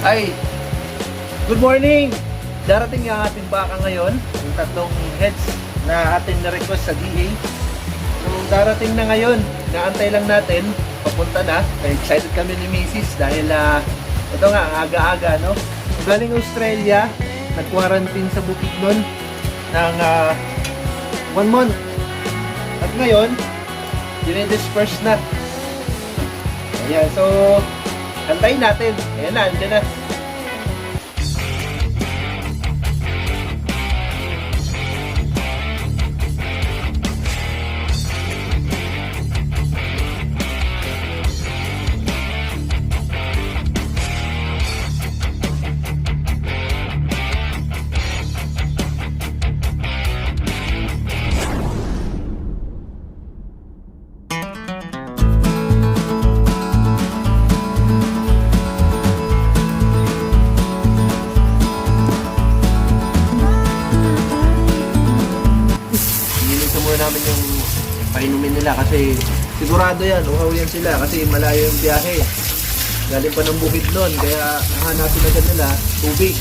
Ay, good morning! Darating yung ating baka ngayon, yung tatlong heads na ating na-request sa DA. So, darating na ngayon, naantay lang natin, papunta na. Excited kami ni Mrs. dahil ah, ito nga, ang aga-aga, no? Galing Australia, nag-quarantine sa bukid nun ng ah, one month. At ngayon, dinidisperse na. Ayan, so, antayin natin. Ayan na, andyan na. Namin yung painumin nila kasi sigurado yan, uhaw yan sila kasi malayo yung biyahe. Galing pa ng bukid nun, kaya nahanapin agad nila tubig.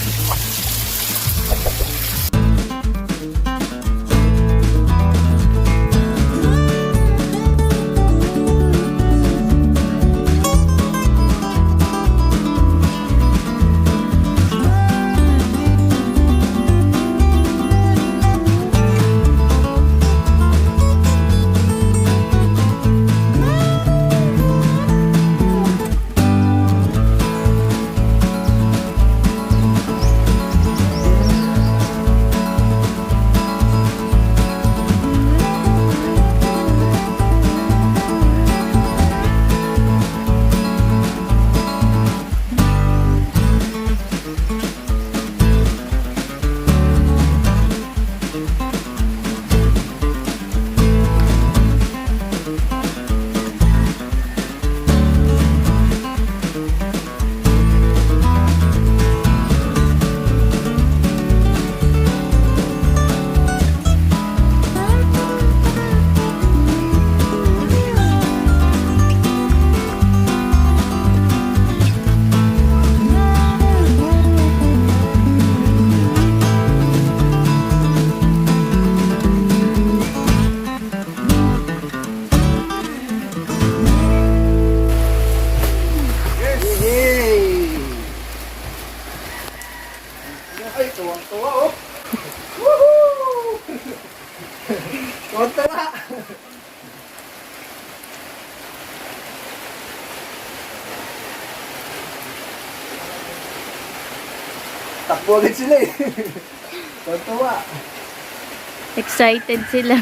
Ay, tuwang-tuwa oh! Woohoo! Tuwang-tuwa! Takbo agad sila eh. Tuwang-tuwa. Excited sila.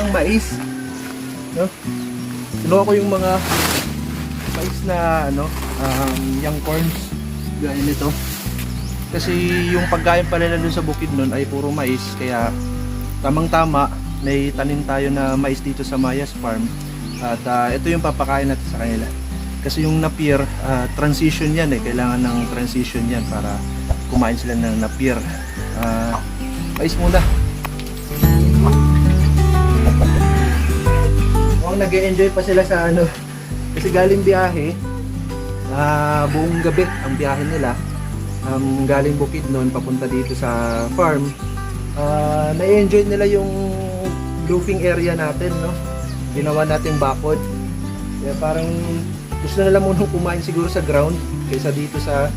Ng mais. No? Kinuha ko yung mga mais na ano, um, young corns. Gaya nito. Kasi yung pagkain pala nila sa bukid nun ay puro mais. Kaya tamang-tama, may tanim tayo na mais dito sa Mayas Farm. At ah, ito yung papakain natin sa kanila. Kasi yung napier, ah, transition yan eh. Kailangan ng transition yan para kumain sila ng napier. Ah, mais muna. Nag-enjoy pa sila sa ano. Kasi galing biyahe, ah buong gabi ang biyahe nila. Um, galing bukid noon papunta dito sa farm. Ah, na-enjoy nila yung loafing area natin, no? Ginawa natin bakod. Kaya parang gusto nila munang kumain siguro sa ground kaysa dito sa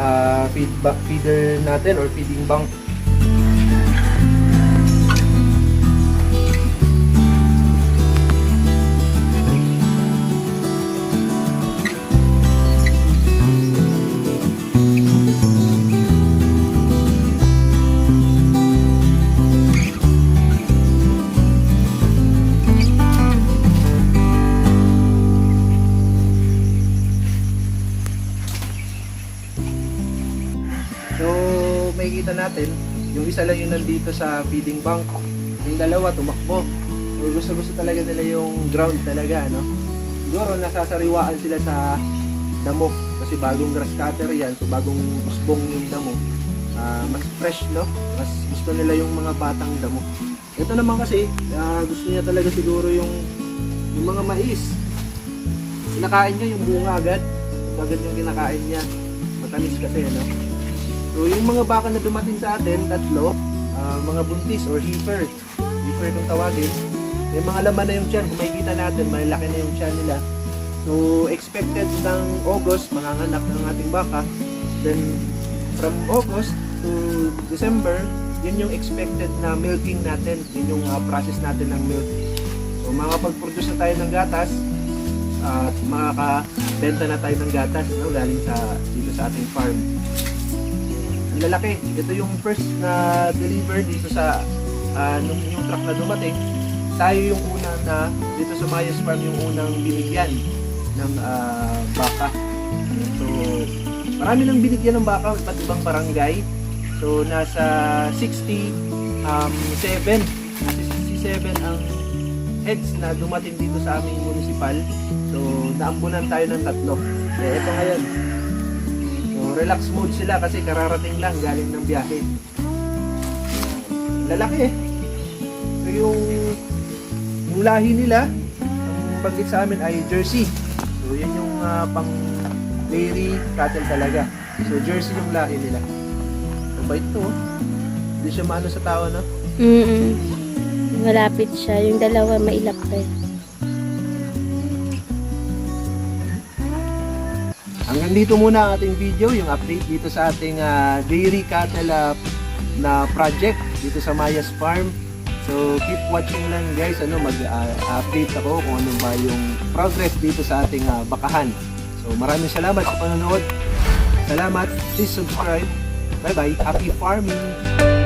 ah, feed ba- feeder natin or feeding bank. Isa lang yung nandito sa feeding bank. Yung dalawa tumakbo. So, gusto-gusto talaga nila yung ground talaga, no? Siguro nasasariwaan sila sa damo kasi bagong grass cutter yan, so bagong usbong yung damo. Ah, mas fresh, no? Mas gusto nila yung mga batang damo. Ito naman kasi, ah, gusto niya talaga siguro yung yung mga mais. Kinakain niya yung bunga agad. Agad yung kinakain niya. Matamis kasi, no? So, yung mga baka na dumating sa atin, tatlo, ah, mga buntis or heifer. Heifer kung tawagin. May mga laman na yung tiyan. Kung makikita natin, malaki na yung tiyan nila. So, expected ng August, manganganak ng ating baka. Then, from August to December, yun yung expected na milking natin. Yun yung ah, process natin ng milk. So, makakapag-produce na tayo ng gatas at makakabenta na tayo ng gatas no, galing sa dito sa ating farm. Ang lalaki. Ito yung first na deliver dito sa ah, nung yung truck na dumating. Tayo yung una na dito sa Mayas Farm yung unang binigyan ng ah, baka. So, marami nang binigyan ng baka iba't ibang barangay. So, nasa 60 um, 7 nasa 67 ang heads na dumating dito sa aming municipal. So, naambunan tayo ng tatlo. Eh, ito ngayon. So, relax mode sila kasi kararating lang galing ng biyahe. Lalaki eh. So, yung, yung nila, ang banggit sa amin ay Jersey. So, yan yung ah, pang dairy cattle talaga. So, Jersey yung lahi nila. So, bait to. oh. Hindi siya maano sa tao, no? Mm-mm. Malapit siya. Yung dalawa mailap pa. eh. Hanggang dito muna ang ating video, yung update dito sa ating ah, dairy cattle ah, na project dito sa Mayas Farm. So keep watching lang guys, ano mag-update ako kung ano ba yung progress dito sa ating ah, bakahan. So maraming salamat sa panonood. Salamat, please subscribe. Bye bye, happy farming!